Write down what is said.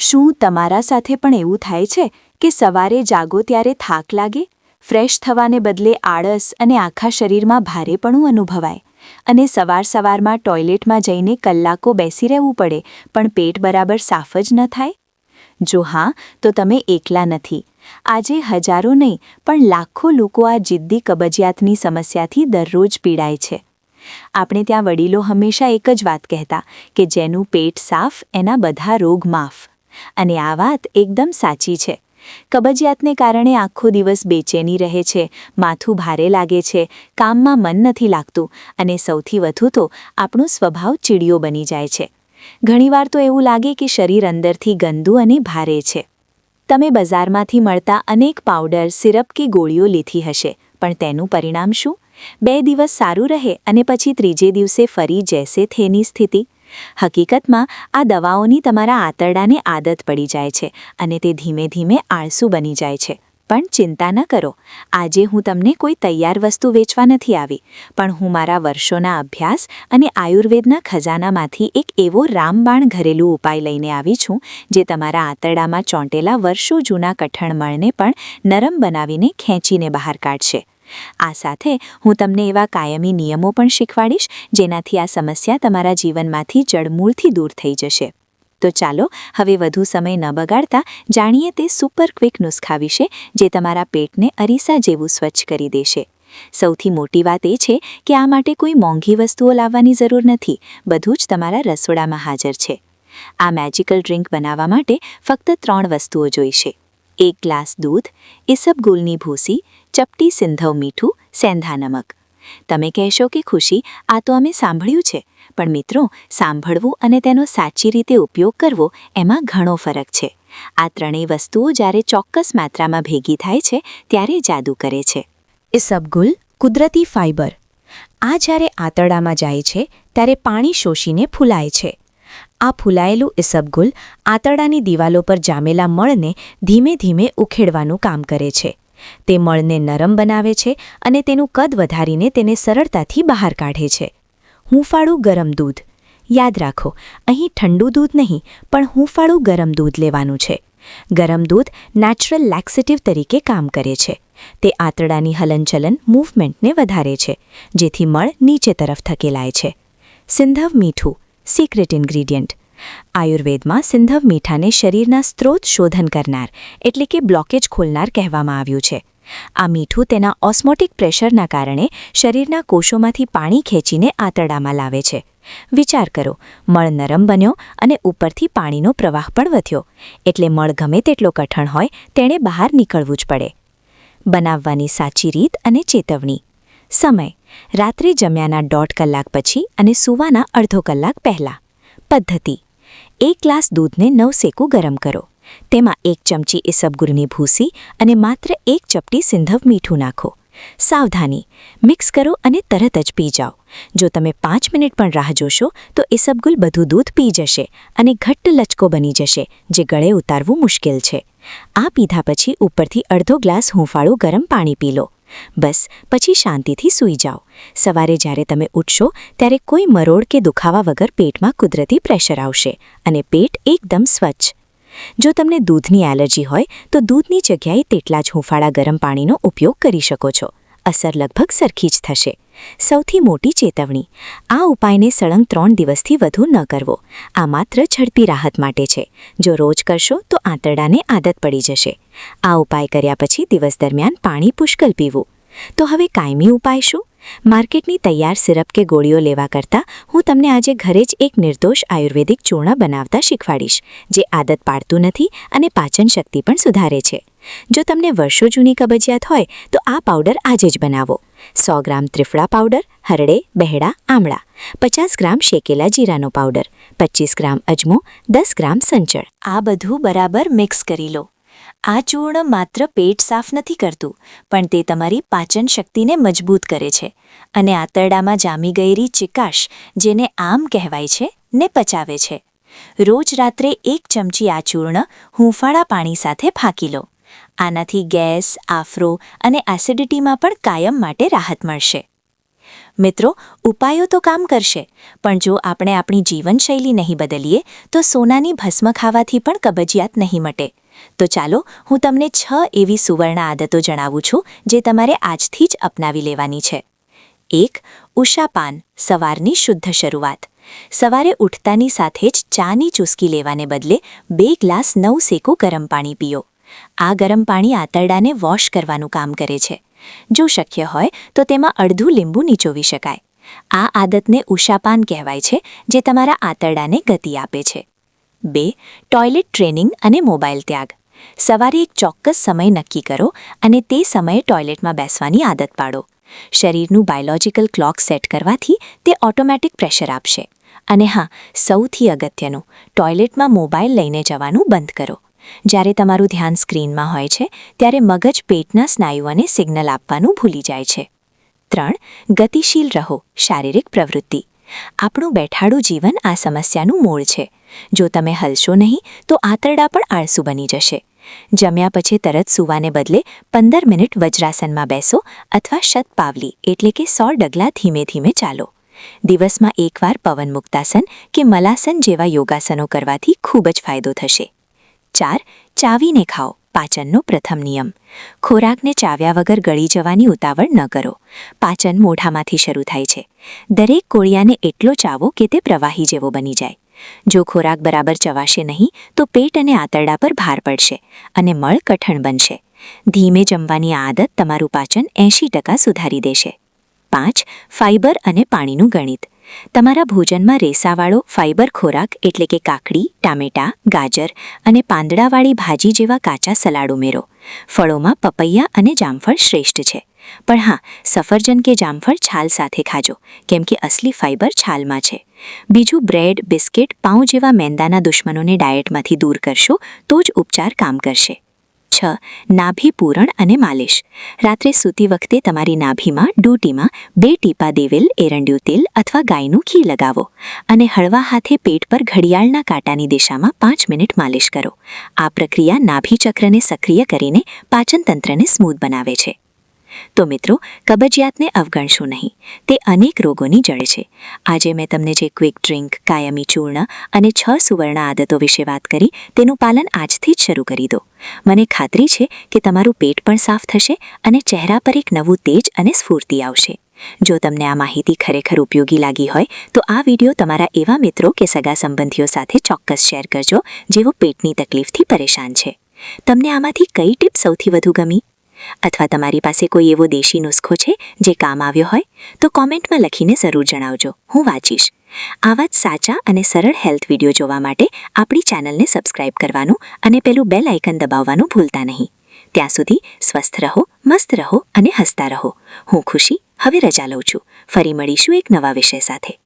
શું તમારા સાથે પણ એવું થાય છે કે સવારે જાગો ત્યારે થાક લાગે? ફ્રેશ થવાને બદલે આળસ અને આખા શરીરમાં ભારેપણું અનુભવાય. અને સવાર સવારમાં ટોયલેટમાં જઈને કલાકો બેસી રહેવું પડે, પણ પેટ બરાબર સાફ જ ન થાય? જો હા, તો તમે એકલા નથી. આજે હજારો નહીં, પણ લાખો લોકો આ જિદ્દી કબજિયાતની સમસ્યાથી દરરોજ પીડાય છે. આપણે ત્યાં વડીલો હંમેશા એક જ વાત કહેતા કે જેનું પેટ સાફ એના બધા રોગ માફ. અને આ વાત એકદમ સાચી છે. કબજિયાતને કારણે આખો દિવસ બેચેની રહે છે, માથું ભારે લાગે છે, કામમાં મન નથી લાગતું અને સૌથી વધુ તો આપણો સ્વભાવ ચીડિયો બની જાય છે. ઘણીવાર તો એવું લાગે કે શરીર અંદરથી ગંદુ અને ભારે છે. તમે બજારમાંથી મળતા અનેક પાવડર, સિરપ કે ગોળીઓ લીધી હશે, પણ તેનું પરિણામ શું? બે દિવસ સારું રહે અને પછી ત્રીજે દિવસે ફરી જેસે થેની સ્થિતિ? હકીકતમાં, આ દવાઓની તમારા આંતરડાને આદત પડી જાય છે અને તે ધીમે ધીમે આળસુ બની જાય છે. પણ ચિંતા ન કરો. આજે હું તમને કોઈ તૈયાર વસ્તુ વેચવા નથી આવી, પણ હું મારા વર્ષોના અભ્યાસ અને આયુર્વેદના ખજાનામાંથી એક એવો રામબાણ ઘરેલું ઉપાય લઈને આવી છું, જે તમારા આંતરડામાં ચોંટેલા વર્ષો જૂના કઠણ મળને પણ નરમ બનાવીને ખેંચીને બહાર કાઢશે. આ સાથે હું તમને એવા કાયમી નિયમો પણ શીખવાડીશ, જેનાથી આ સમસ્યા તમારા જીવનમાંથી જડમૂળથી દૂર થઈ જશે. તો ચાલો, હવે વધુ સમય ન બગાડતા જાણીએ તે સુપર ક્વિક નુસ્ખા વિશે, જે તમારા પેટને અરીસા જેવું સ્વચ્છ કરી દેશે. સૌથી મોટી વાત એ છે કે આ માટે કોઈ મોંઘી વસ્તુઓ લાવવાની જરૂર નથી, બધું જ તમારા રસોડામાં હાજર છે. આ મેજિકલ ડ્રિંક બનાવવા માટે ફક્ત ત્રણ વસ્તુઓ જોઈશે. એક ગ્લાસ દૂધ ઇસબગુલની ભૂસી ચપટી સિંધવ મીઠું સેંધા નમક તમે કહેશો કે ખુશી આ તો અમે સાંભળ્યું છે પણ મિત્રો સાંભળવું અને તેનો સાચી રીતે ઉપયોગ કરવો એમાં ઘણો ફરક છે આ ત્રણેય વસ્તુઓ જ્યારે ચોક્કસ માત્રામાં ભેગી થાય છે ત્યારે જાદુ કરે છે ઇસબગુલ કુદરતી ફાઇબર આ જ્યારે આંતરડામાં જાય છે ત્યારે પાણી શોષીને ફૂલાય છે આ ફૂલાયેલું ઇસબગુલ આંતરડાની દિવાલો પર જામેલા મળને ધીમે ધીમે ઉખેડવાનું કામ કરે છે. તે મળને નરમ બનાવે છે અને તેનું કદ વધારીને તેને સરળતાથી બહાર કાઢે છે. હૂંફાળું ગરમ દૂધ. યાદ રાખો, અહીં ઠંડુ દૂધ નહીં, પણ હૂંફાળું ગરમ દૂધ લેવાનું છે. ગરમ દૂધ નેચરલ લેક્સેટિવ તરીકે કામ કરે છે. તે આંતરડાની હલનચલન મૂવમેન્ટને વધારે છે, જેથી મળ નીચે તરફ ધકેલાય છે. સિંધવ મીઠું. સિક્રેટ ઇન્ગ્રીડિયન્ટ આયુર્વેદમાં સિંધવ મીઠાને શરીરના સ્ત્રોત શોધન કરનાર, એટલે કે બ્લોકેજ ખોલનાર કહેવામાં આવ્યું છે. આ મીઠું તેના ઓસ્મોટિક પ્રેશરના કારણે શરીરના કોષોમાંથી પાણી ખેંચીને આંતરડામાં લાવે છે. વિચાર કરો, મળ નરમ બન્યો અને ઉપરથી પાણીનો પ્રવાહ પણ વધ્યો. એટલે મળ ગમે તેટલો કઠણ હોય, તેણે બહાર નીકળવું જ પડે. બનાવવાની સાચી રીત અને ચેતવણી. સમય. રાત્રે જમ્યાના દોઢ કલાક પછી અને સૂવાના અડધો કલાક પહેલાં. પદ્ધતિ. એક ગ્લાસ દૂધને નવ નવસેકું ગરમ કરો. તેમાં એક ચમચી ઈસબગુરની ભૂસી અને માત્ર એક ચપટી સિંધવ મીઠું નાખો. સાવધાની. મિક્સ કરો અને તરત જ પી જાઓ. જો તમે પાંચ મિનિટ પણ રાહ જોશો, તો ઇસબગુલ બધું દૂધ પી જશે અને ઘટ્ટ લચકો બની જશે, જે ગળે ઉતારવું મુશ્કેલ છે. આ પીધા પછી ઉપરથી અડધો ગ્લાસ હૂંફાળું ગરમ પાણી પી લો. બસ, પછી શાંતિથી સૂઈ જાઓ. સવારે જ્યારે તમે ઉઠશો, ત્યારે કોઈ મરોડ કે દુખાવા વગર પેટમાં કુદરતી પ્રેશર આવશે અને પેટ એકદમ સ્વચ્છ. જો તમને દૂધની એલર્જી હોય, તો દૂધની જગ્યાએ તેટલા જ હુંફાળા ગરમ પાણીનો ઉપયોગ કરી શકો છો. અસર લગભગ સરખી જ થશે. સૌથી મોટી ચેતવણી. આ ઉપાયને સળંગ ત્રણ દિવસથી વધુ ન કરવો. આ માત્ર ઝડપી રાહત માટે છે. જો રોજ કરશો તો આંતરડાને આદત પડી જશે. આ ઉપાય કર્યા પછી દિવસ દરમિયાન પાણી પુષ્કળ પીવું. તો હવે કાયમી ઉપાય શું? માર્કેટની તૈયાર સિરપ કે ગોળીઓ લેવા કરતાં હું તમને આજે ઘરે જ એક નિર્દોષ આયુર્વેદિક ચૂર્ણ બનાવતા શીખવાડીશ, જે આદત પાડતું નથી અને પાચન શક્તિ પણ સુધારે છે. જો તમને વર્ષો જૂની કબજિયાત હોય, તો આ પાવડર આજે જ બનાવો. સો ગ્રામ ત્રિફળા પાવડર, હરડે, બહેડા, આમળા, પચાસ ગ્રામ શેકેલા જીરાનો પાવડર, પચીસ ગ્રામ અજમો, દસ ગ્રામ સંચળ. આ બધું બરાબર મિક્સ કરી લો. આ ચૂર્ણ માત્ર પેટ સાફ નથી કરતું, પણ તે તમારી પાચન શક્તિને મજબૂત કરે છે અને આંતરડામાં જામી ગયેલી ચિકાશ, જેને આમ કહેવાય છે, ને પચાવે છે. રોજ રાત્રે એક ચમચી આ ચૂર્ણ હૂંફાળા પાણી સાથે ફાંકી લો. આનાથી ગેસ, આફરો અને એસિડિટીમાં પણ કાયમ માટે રાહત મળશે. મિત્રો, ઉપાયો તો કામ કરશે, પણ જો આપણે આપણી જીવનશૈલી નહીં બદલીએ, તો સોનાની ભસ્મ ખાવાથી પણ કબજિયાત નહીં મટે. તો ચાલો, હું તમને છ એવી સુવર્ણ આદતો જણાવું છું, જે તમારે આજથી જ અપનાવી લેવાની છે. એક ઉષાપાન સવારની શુદ્ધ શરૂઆત. સવારે ઉઠતાની સાથે જ ચાની ચૂસકી લેવાને બદલે બે ગ્લાસ નવ સેકું ગરમ પાણી પીઓ. આ ગરમ પાણી આંતરડાને વોશ કરવાનું કામ કરે છે. જો શક્ય હોય, તો તેમાં અડધું લીંબુ નીચોવી શકાય. આ આદતને ઉષાપાન કહેવાય છે, જે તમારા આંતરડાને ગતિ આપે છે. બે, ટોયલેટ ટ્રેનિંગ અને મોબાઈલ ત્યાગ. સવારે એક ચોક્કસ સમય નક્કી કરો અને તે સમયે ટોયલેટમાં બેસવાની આદત પાડો. શરીરનું બાયોલોજિકલ ક્લોક સેટ કરવાથી તે ઓટોમેટિક પ્રેશર આપશે. અને હા, સૌથી અગત્યનું, ટોયલેટમાં મોબાઈલ લઈને જવાનું બંધ કરો. જ્યારે તમારું ધ્યાન સ્ક્રીનમાં હોય છે, ત્યારે મગજ પેટના સ્નાયુઓને સિગ્નલ આપવાનું ભૂલી જાય છે. ત્રણ, ગતિશીલ રહો, શારીરિક પ્રવૃત્તિ. આપણું બેઠાડું જીવન આ સમસ્યાનું મૂળ છે. જો તમે હલશો નહીં, તો આંતરડા પણ આળસુ બની જશે. જમ્યા પછી તરત સૂવાને બદલે પંદર મિનિટ વજ્રાસનમાં બેસો અથવા શતપાવલી એટલે કે સો ડગલા ધીમે ધીમે ચાલો. દિવસમાં એકવાર પવન મુક્તાસન કે મલાસન જેવા યોગાસનો કરવાથી ખૂબ જ ફાયદો થશે. ચાર ચાવીને ખાઓ, પાચનનો પ્રથમ નિયમ. ખોરાકને ચાવ્યા વગર ગળી જવાની ઉતાવળ ન કરો. પાચન મોઢામાંથી શરૂ થાય છે. દરેક કોળિયાને એટલો ચાવો કે તે પ્રવાહી જેવો બની જાય. જો ખોરાક બરાબર ચવાશે નહીં, તો પેટ અને આંતરડા પર ભાર પડશે અને મળ કઠણ બનશે. ધીમે જમવાની આ આદત તમારું પાચન એંશી ટકા સુધારી દેશે. પાંચ ફાઇબર અને પાણીનું ગણિત. તમારા ભોજનમાં રેસાવાળો ફાઇબર ખોરાક એટલે કે કાકડી, ટામેટાં, ગાજર અને પાંદડાવાળી ભાજી જેવા કાચા સલાડ ઉમેરો. ફળોમાં પપૈયા અને જામફળ શ્રેષ્ઠ છે. પણ હા, સફરજન કે જામફળ છાલ સાથે ખાજો, કેમ કે અસલી ફાઇબર છાલમાં છે. બીજું બ્રેડ, બિસ્કિટ, પાઉં જેવા મેંદાના દુશ્મનોને ડાયટમાંથી દૂર કરશો તો જ ઉપચાર કામ કરશે. છ નાભી પૂરણ અને માલિશ. રાત્રે સૂતી વખતે તમારી નાભીમાં, ડૂટીમાં બે ટીપા દેવેલ એરંડિયું તેલ અથવા ગાયનું ઘી લગાવો અને હળવા હાથે પેટ પર ઘડિયાળના કાંટાની દિશામાં પાંચ મિનિટ માલિશ કરો. આ પ્રક્રિયા નાભી ચક્રને સક્રિય કરીને પાચનતંત્રને સ્મૂથ બનાવે છે. તો મિત્રો, કબજિયાતને અવગણશો નહીં. તે અનેક રોગોની જડ છે. આજે મેં તમને જે ક્વિક ડ્રિંક, કાયમી ચૂર્ણ અને છ સુવર્ણ આદતો વિશે વાત કરી, તેનું પાલન આજથી જ શરૂ કરી દો. મને ખાતરી છે કે તમારું પેટ પણ સાફ થશે અને ચહેરા પર એક નવું તેજ અને સ્ફૂર્તિ આવશે. જો તમને આ માહિતી ખરેખર ઉપયોગી લાગી હોય, તો આ વીડિયો તમારા એવા મિત્રો કે સગા સંબંધીઓ સાથે ચોક્કસ શેર કરજો, જેઓ પેટની તકલીફથી પરેશાન છે. તમને આમાંથી કઈ ટીપ સૌથી વધુ ગમી? અથવા તમારી પાસે કોઈ એવો દેશી નુસ્ખો છે જે કામ આવ્યો હોય, તો કોમેન્ટમાં લખીને જરૂર જણાવજો. હું વાંચીશ. આવા જ સાચા અને સરળ હેલ્થ વીડિયો જોવા માટે આપણી ચેનલને સબસ્ક્રાઇબ કરવાનું અને પેલું બેલ આઇકન દબાવવાનું ભૂલતા નહીં. ત્યાં સુધી સ્વસ્થ રહો, મસ્ત રહો અને હસતા રહો. હું ખુશી, હવે રજા લઉં છું. ફરી મળીશું એક નવા વિષય સાથે.